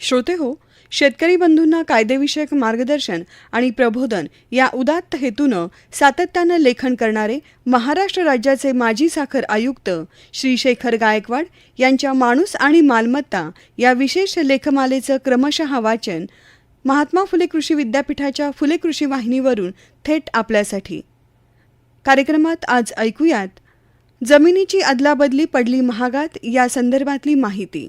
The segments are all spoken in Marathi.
श्रोते हो शेतकरी बंधूंना कायदेविषयक मार्गदर्शन आणि प्रबोधन या उदात्त हेतूनं सातत्यानं लेखन करणारे महाराष्ट्र राज्याचे माजी साखर आयुक्त श्री शेखर गायकवाड यांच्या माणूस आणि मालमत्ता या विशेष लेखमालेचं क्रमशः वाचन महात्मा फुले कृषी विद्यापीठाच्या फुले कृषी वाहिनीवरून थेट आपल्यासाठी. कार्यक्रमात आज ऐकूयात जमिनीची अदलाबदली पडली महागात या संदर्भातली माहिती.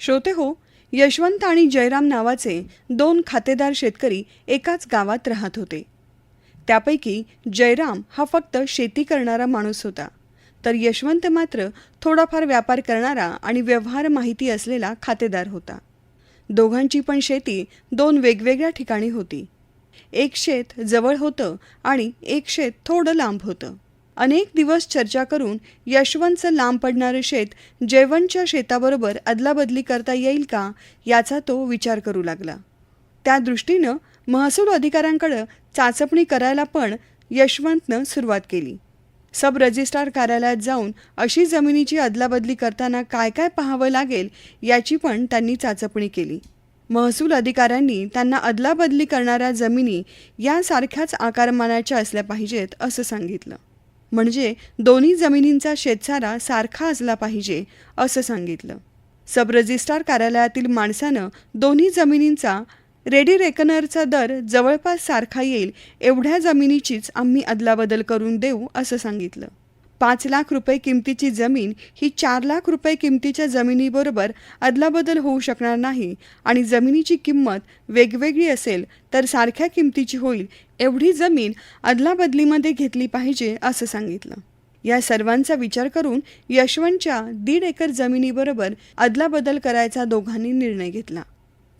श्रोते हो यशवंत आणि जयराम नावाचे दोन खातेदार शेतकरी एकाच गावात राहत होते. त्यापैकी जयराम हा फक्त शेती करणारा माणूस होता. तर यशवंत मात्र थोडाफार व्यापार करणारा आणि व्यवहार माहिती असलेला खातेदार होता. दोघांची पण शेती दोन वेगवेगळ्या ठिकाणी होती. एक शेत जवळ होतं आणि एक शेत थोडं लांब होतं. अनेक दिवस चर्चा करून यशवंतचं लांब पडणारं शेत जयवंतच्या शेताबरोबर अदलाबदली करता येईल का याचा तो विचार करू लागला. त्या दृष्टीनं महसूल अधिकाऱ्यांकडं चाचपणी करायला पण यशवंतनं सुरुवात केली. सब रजिस्ट्रार कार्यालयात जाऊन अशी जमिनीची अदलाबदली करताना काय काय पाहावं लागेल याची पण त्यांनी चाचपणी केली. महसूल अधिकाऱ्यांनी त्यांना अदलाबदली करणाऱ्या जमिनी यासारख्याच आकारमानाच्या असल्या पाहिजेत असं सांगितलं. म्हणजे दोन्ही जमिनींचा शेतसारा सारखा असला पाहिजे असं सांगितलं. सब रजिस्ट्रार कार्यालयातील माणसानं दोन्ही जमिनींचा रेडी रेकनरचा दर जवळपास सारखा येईल एवढ्या जमिनीचीच आम्ही अदलाबदल करून देऊ असं सांगितलं. पाच लाख रुपये किमतीची जमीन ही चार लाख रुपये किमतीच्या जमिनीबरोबर अदलाबदल होऊ शकणार नाही आणि जमिनीची किंमत वेगवेगळी असेल तर सारख्या किमतीची होईल एवढी जमीन अदलाबदलीमध्ये घेतली पाहिजे असं सांगितलं. या सर्वांचा विचार करून यशवंतच्या दीड एकर जमिनीबरोबर अदलाबदल करायचा दोघांनी निर्णय घेतला.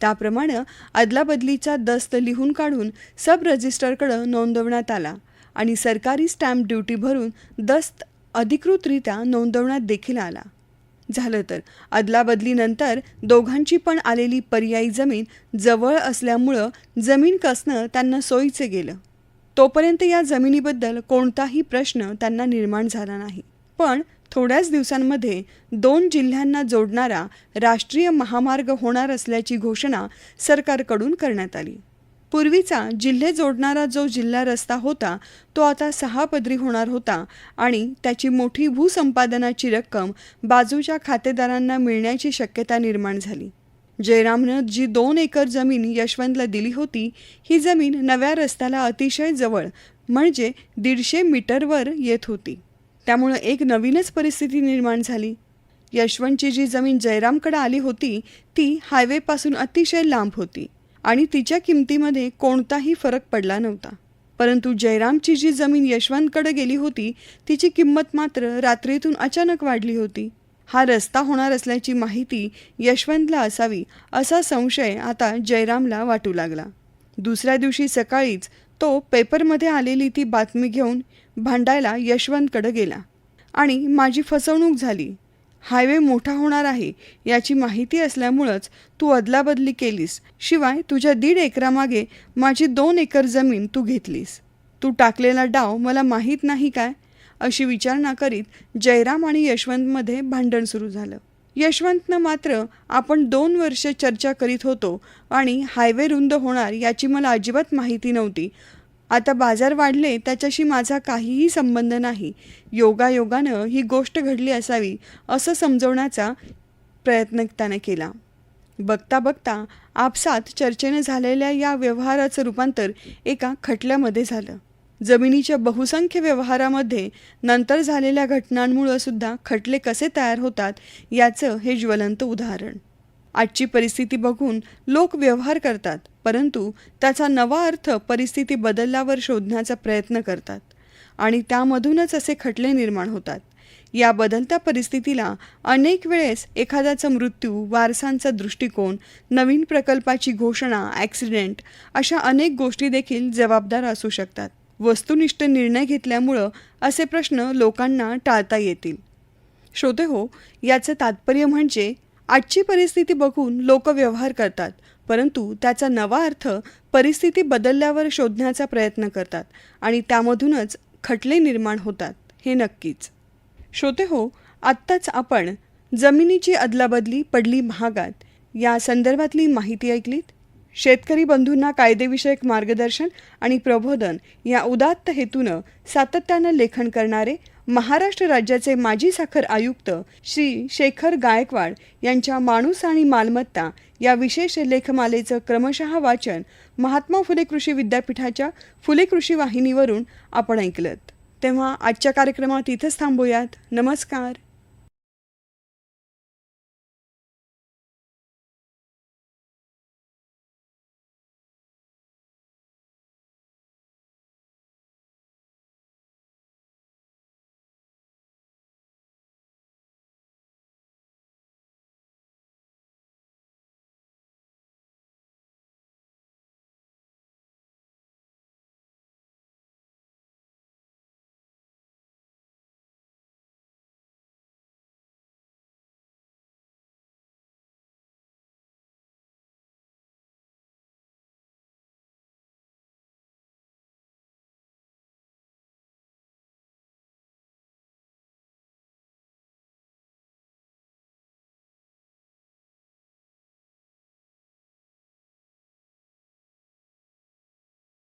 त्याप्रमाणे अदलाबदलीचा दस्त लिहून काढून सब रजिस्टरकडं नोंदवण्यात आला आणि सरकारी स्टॅम्प ड्युटी भरून दस्त अधिकृतरित्या नोंदवण्यात देखील आला. झालं तर. अदलाबदलीनंतर दोघांची पण आलेली पर्यायी जमीन जवळ असल्यामुळं जमीन कसणं त्यांना सोयीचे गेलं. तोपर्यंत या जमिनीबद्दल कोणताही प्रश्न त्यांना निर्माण झाला नाही. पण थोड्याच दिवसांमध्ये दोन जिल्ह्यांना जोडणारा राष्ट्रीय महामार्ग होणार असल्याची घोषणा सरकारकडून करण्यात आली. पूर्वीचा जिल्हे जोडणारा जो जिल्हा रस्ता होता तो आता सहा पदरी होणार होता आणि त्याची मोठी भूसंपादनाची रक्कम बाजूच्या खातेदारांना मिळण्याची शक्यता निर्माण झाली. जयरामनं जी दोन एकर जमीन यशवंतला दिली होती ही जमीन नव्या रस्त्याला अतिशय जवळ म्हणजे दीडशे मीटरवर येत होती. त्यामुळं एक नवीनच परिस्थिती निर्माण झाली. यशवंतची जी जमीन जयरामकडे आली होती ती हायवेपासून अतिशय लांब होती. आणि तिच्या किमतीमध्ये कोणताही फरक पडला नव्हता. परंतु जयरामची जी जमीन यशवंतकडे गेली होती तिची किंमत मात्र रात्रीतून अचानक वाढली होती. हा रस्ता होणार असल्याची माहिती यशवंतला असावी असा संशय आता जयरामला वाटू लागला. दुसऱ्या दिवशी सकाळीच तो पेपरमध्ये आलेली ती बातमी घेऊन भांडायला यशवंतकडे गेला आणि माझी फसवणूक झाली. हायवे मोठा होणार आहे याची माहिती असल्यामुळंच तू अदलाबदली केलीस. शिवाय तुझ्या दीड एकरामागे माझी दोन एकर जमीन तू घेतलीस. तू टाकलेला डाव मला माहीत नाही काय? अशी विचारणा करीत जयराम आणि यशवंतमध्ये भांडण सुरू झालं. यशवंतनं मात्र आपण दोन वर्ष चर्चा करीत होतो आणि हायवे रुंद होणार याची मला अजिबात माहिती नव्हती. आता बाजार वाढले त्याच्याशी माझा काहीही संबंध नाही. योगायोगानं ही गोष्ट घडली असावी असं समजवण्याचा प्रयत्न त्याने केला. बघता बघता आपसात चर्चेने झालेल्या या व्यवहाराचं रूपांतर एका खटल्यामध्ये झालं. जमिनीच्या बहुसंख्य व्यवहारामध्ये नंतर झालेल्या घटनांमुळं सुद्धा खटले कसे तयार होतात याचं हे ज्वलंत उदाहरण. आजची परिस्थिती बघून लोक व्यवहार करतात परंतु त्याचा नवा अर्थ परिस्थिती बदलल्यावर शोधण्याचा प्रयत्न करतात आणि त्यामधूनच असे खटले निर्माण होतात. या बदलत्या परिस्थितीला अनेक वेळेस एखाद्याचा मृत्यू वारसांचा दृष्टिकोन नवीन प्रकल्पाची घोषणा ॲक्सिडेंट अशा अनेक गोष्टी देखील जबाबदार असू शकतात. वस्तुनिष्ठ निर्णय घेतल्यामुळं असे प्रश्न लोकांना टाळता येतील. श्रोते हो याचं तात्पर्य म्हणजे आजची परिस्थिती बघून लोक व्यवहार करतात परंतु त्याचा नवा अर्थ परिस्थिती बदलल्यावर शोधण्याचा प्रयत्न करतात आणि त्यामधूनच खटले निर्माण होतात हे नक्कीच. श्रोते हो आत्ताच आपण जमिनीची अदलाबदली पडली महागात या संदर्भातली माहिती ऐकलीत? शेतकरी बंधूंना कायदेविषयक मार्गदर्शन आणि प्रबोधन या उदात्त हेतूनं सातत्यानं लेखन करणारे महाराष्ट्र राज्याचे माजी साखर आयुक्त श्री शेखर गायकवाड यांच्या माणूस आणि मालमत्ता या विशेष लेखमालेचं क्रमशः वाचन महात्मा फुले कृषी विद्यापीठाच्या फुले कृषी वाहिनीवरून आपण ऐकलत. तेव्हा आजच्या कार्यक्रमात इथंच थांबूयात. नमस्कार.